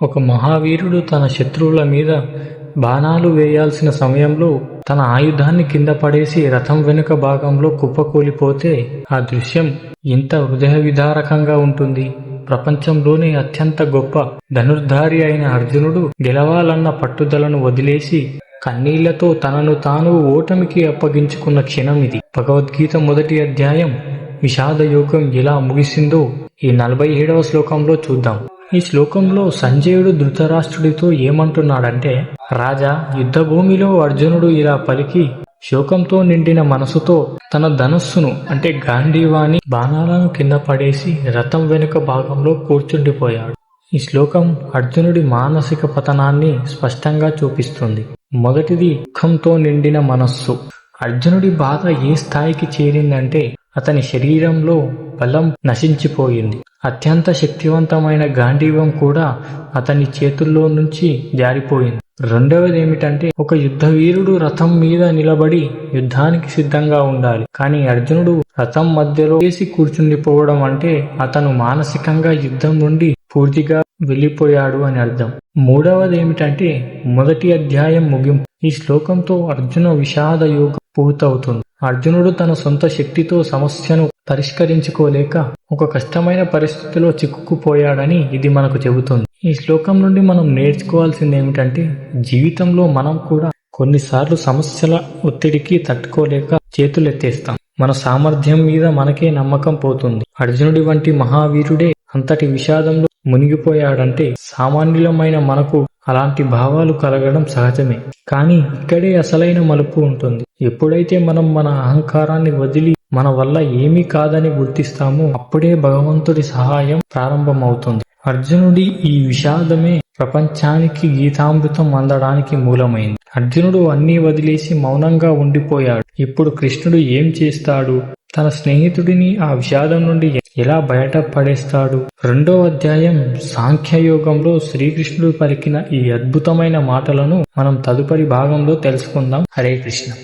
ఒక మహావీరుడు తన శత్రువుల మీద బాణాలు వేయాల్సిన సమయంలో తన ఆయుధాన్ని కింద పడేసి రథం వెనుక భాగంలో కుప్పకూలిపోతే ఆ దృశ్యం ఎంత హృదయ విదారకంగా ఉంటుంది. ప్రపంచంలోనే అత్యంత గొప్ప ధనుర్ధారి అయిన అర్జునుడు గెలవాలన్న పట్టుదలను వదిలేసి కన్నీళ్ళతో తనను తాను ఓటమికి అప్పగించుకున్న క్షణం ఇది. భగవద్గీత మొదటి అధ్యాయం విషాద యోగం ఎలా ముగిసిందో ఈ నలభై ఏడవ శ్లోకంలో చూద్దాం. ఈ శ్లోకంలో సంజయుడు ధృతరాష్ట్రుడితో ఏమంటున్నాడంటే రాజా యుద్ధభూమిలో అర్జునుడు ఇలా పలికి శోకంతో నిండిన మనసుతో తన ధనస్సును అంటే గాంధీవాణి బాణాలను కింద పడేసి రథం వెనుక భాగంలో కూర్చుండిపోయాడు. ఈ శ్లోకం అర్జునుడి మానసిక పతనాన్ని స్పష్టంగా చూపిస్తుంది. మొదటిది దుఃఖంతో నిండిన మనస్సు. అర్జునుడి బాధ ఏ స్థాయికి చేరిందంటే అతని శరీరంలో బలం నశించిపోయింది. అత్యంత శక్తివంతమైన గాంధీవం కూడా అతని చేతుల్లో నుంచి జారిపోయింది. రెండవది ఏమిటంటే ఒక యుద్ధ వీరుడు రథం మీద నిలబడి యుద్ధానికి సిద్ధంగా ఉండాలి. కానీ అర్జునుడు రథం మధ్యలో వేసి కూర్చుండిపోవడం అంటే అతను మానసికంగా యుద్ధం నుండి పూర్తిగా వెళ్ళిపోయాడు అని అర్థం. మూడవది ఏమిటంటే మొదటి అధ్యాయం ముగింపు. ఈ శ్లోకంతో అర్జున విషాద యోగం పూర్తవుతుంది. అర్జునుడు తన సొంత శక్తితో సమస్యను పరిష్కరించుకోలేక ఒక కష్టమైన పరిస్థితిలో చిక్కుకుపోయాడని ఇది మనకు చెబుతుంది. ఈ శ్లోకం నుండి మనం నేర్చుకోవాల్సింది ఏమిటంటే జీవితంలో మనం కూడా కొన్నిసార్లు సమస్యల ఒత్తిడికి తట్టుకోలేక చేతులెత్తేస్తాం. మన సామర్థ్యం మీద మనకే నమ్మకం పోతుంది. అర్జునుడి వంటి మహావీరుడే అంతటి విషాదంలో మునిగిపోయాడంటే సామాన్యులమైన మనకు అలాంటి భావాలు కలగడం సహజమే. కానీ ఇక్కడే అసలైన మలుపు ఉంటుంది. ఎప్పుడైతే మనం మన అహంకారాన్ని వదిలి మన వల్ల ఏమీ కాదని గుర్తిస్తామో అప్పుడే భగవంతుడి సహాయం ప్రారంభమవుతుంది. అర్జునుడి ఈ విషాదమే ప్రపంచానికి గీతామృతం అందడానికి మూలమైంది. అర్జునుడు అన్నీ వదిలేసి మౌనంగా ఉండిపోయాడు. ఇప్పుడు కృష్ణుడు ఏం చేస్తాడు? తన స్నేహితుడిని ఆ విషాదం నుండి ఎలా బయటపడేస్తాడు? రెండో అధ్యాయం సాంఖ్యయోగంలో శ్రీకృష్ణుడు పలికిన ఈ అద్భుతమైన మాటలను మనం తదుపరి భాగంలో తెలుసుకుందాం. హరే కృష్ణ.